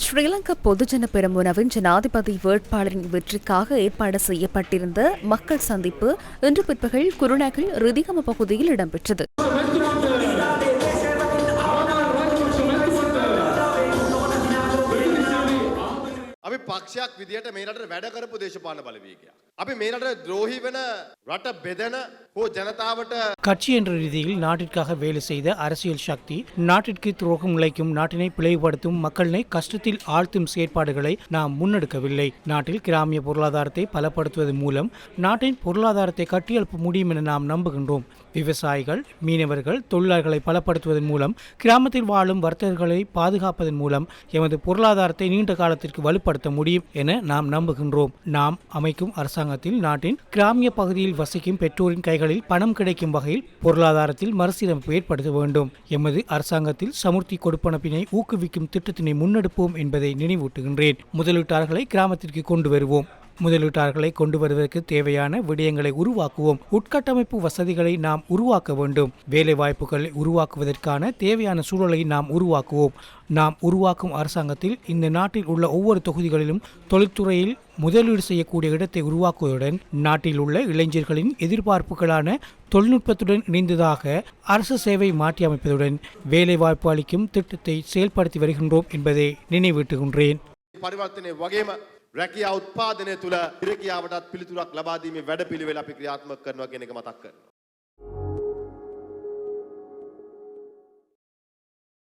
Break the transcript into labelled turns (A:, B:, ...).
A: ஸ்ரீலங்கா பொதுஜன பெரமுனவின் ஜனாதிபதி வேட்பாளரின் வெற்றிக்காக ஏற்பாடு செய்யப்பட்டிருந்த மக்கள் சந்திப்பு இன்று பிற்பகல் குருநாகல் ரிதிகம பகுதியில் இடம்பெற்றது
B: අපි පක්ෂයක් විදිහට මේ රටට වැඩ කරපු දේශපාලන බලවේගයක්. අපි මේ රට ද්‍රෝහි වෙන රට බෙදෙන හෝ ජනතාවට
C: கட்சி என்ற ரீதியில் நாட்டிற்காக வேலை செய்த அரசியல் சக்தி நாட்டிற்கு துரோகம் உழைக்கும் நாட்டினை பிளவுபடுத்தும் மக்களினை கஷ்டத்தில் ஆழ்த்தும் செயற்பாடுகளை நாம் முன்னெடுக்கவில்லை. நாட்டில் கிராமிய பொருளாதாரத்தை பலப்படுத்துவதன் மூலம் நாட்டின் பொருளாதாரத்தை கட்டியெழுப்ப முடியும் என நாம் நம்புகின்றோம். விவசாயிகள் மீனவர்கள் தொழிலாளர்களை பலப்படுத்துவதன் மூலம் கிராமத்தில் வாழும் வர்த்தகர்களை பாதுகாப்பதன் மூலம் எமது பொருளாதாரத்தை நீண்ட காலத்திற்கு வலுப்படுத்த முடியும் என நாம் நம்புகின்றோம். நாம் அமைக்கும் அரசாங்கத்தில் நாட்டின் கிராமிய பகுதியில் வசிக்கும் பெற்றோரின் கைகள் கைகளில் பணம் கிடைக்கும் வகையில் பொருளாதாரத்தில் மறுசீரமைப்பு ஏற்படுத்த வேண்டும். எமது அரசாங்கத்தில் சமுர்த்தி கொடுப்பனப்பினை ஊக்குவிக்கும் திட்டத்தினை முன்னெடுப்போம் என்பதை நினைவூட்டுகின்றேன். முதலீட்டாளர்களை கிராமத்திற்கு கொண்டு வருவோம். முதலீட்டாளர்களை கொண்டு வருவதற்கு தேவையான விடயங்களை உருவாக்குவோம். உட்கட்டமைப்பு வசதிகளை நாம் உருவாக்க வேண்டும். வேலைவாய்ப்புகளை உருவாக்குவதற்கான தேவையான சூழலை நாம் உருவாக்குவோம். நாம் உருவாக்கும் அரசாங்கத்தில் இந்த நாட்டில் உள்ள ஒவ்வொரு தொகுதிகளிலும் தொழில்துறையில் முதலீடு செய்யக்கூடிய இடத்தை உருவாக்குவதுடன் நாட்டில் உள்ள இளைஞர்களின் எதிர்பார்ப்புகளான தொழில்நுட்பத்துடன் இணைந்ததாக அரசு சேவை மாற்றியமைப்பதுடன் வேலைவாய்ப்பு அளிக்கும் திட்டத்தை செயல்படுத்தி வருகின்றோம் என்பதை நினைவூட்டுகின்றேன்.
B: රැකියා උත්පාදනය තුළ ඉරකියාවටත් පිළිතුරක් ලබාදීමේ වැඩ පිළිවෙල අපි ක්‍රියාත්මක කරනවා කියන එක මතක් කරනවා.